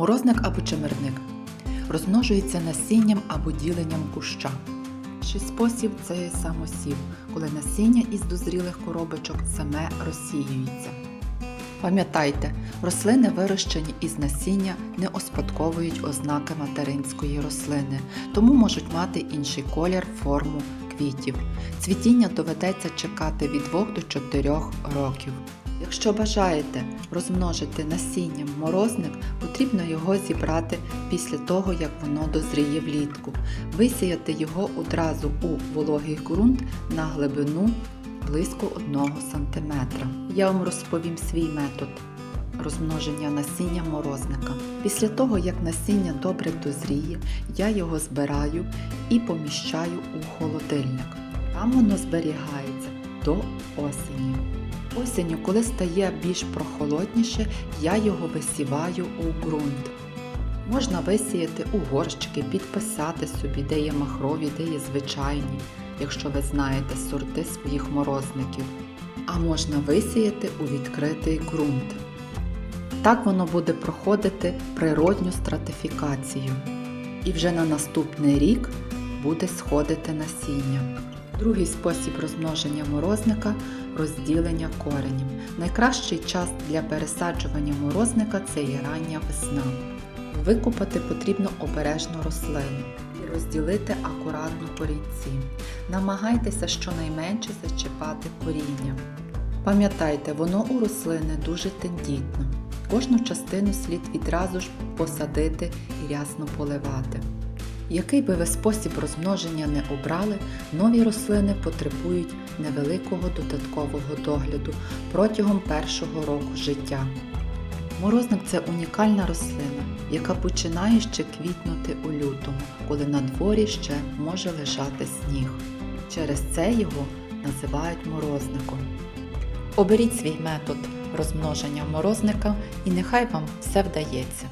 Морозник або чимерник розмножується насінням або діленням куща. Перший спосіб це самосів, коли насіння із дозрілих коробочок саме розсіюється. Пам'ятайте, рослини, вирощені із насіння, не оспадковують ознаки материнської рослини, тому можуть мати інший колір, форму квітів. Цвітіння доведеться чекати від 2 до 4 років. Якщо бажаєте розмножити насінням морозник, потрібно його зібрати після того, як воно дозріє влітку. Висіяти його одразу у вологий ґрунт на глибину близько 1 см. Я вам розповім свій метод розмноження насіння морозника. Після того, як насіння добре дозріє, я його збираю і поміщаю у холодильник. Там воно зберігається до осені. Осінню, коли стає більш прохолодніше, я його висіваю у ґрунт. Можна висіяти у горщики, підписати собі, де є махрові, де є звичайні, якщо ви знаєте сорти своїх морозників. А можна висіяти у відкритий ґрунт. Так воно буде проходити природню стратифікацію. І вже на наступний рік буде сходити насіння. Другий спосіб розмноження морозника розділення коренів. Найкращий час для пересаджування морозника це є рання весна. Викопати потрібно обережно рослину і розділити акуратно корінці. Намагайтеся щонайменше зачіпати коріння. Пам'ятайте, воно у рослини дуже тендітно. Кожну частину слід відразу ж посадити і рясно поливати. Який би ви спосіб розмноження не обрали, нові рослини потребують невеликого додаткового догляду протягом першого року життя. Морозник це унікальна рослина, яка починає ще квітнути у лютому, коли на дворі ще може лежати сніг. Через це його називають морозником. Оберіть свій метод розмноження морозника і нехай вам все вдається.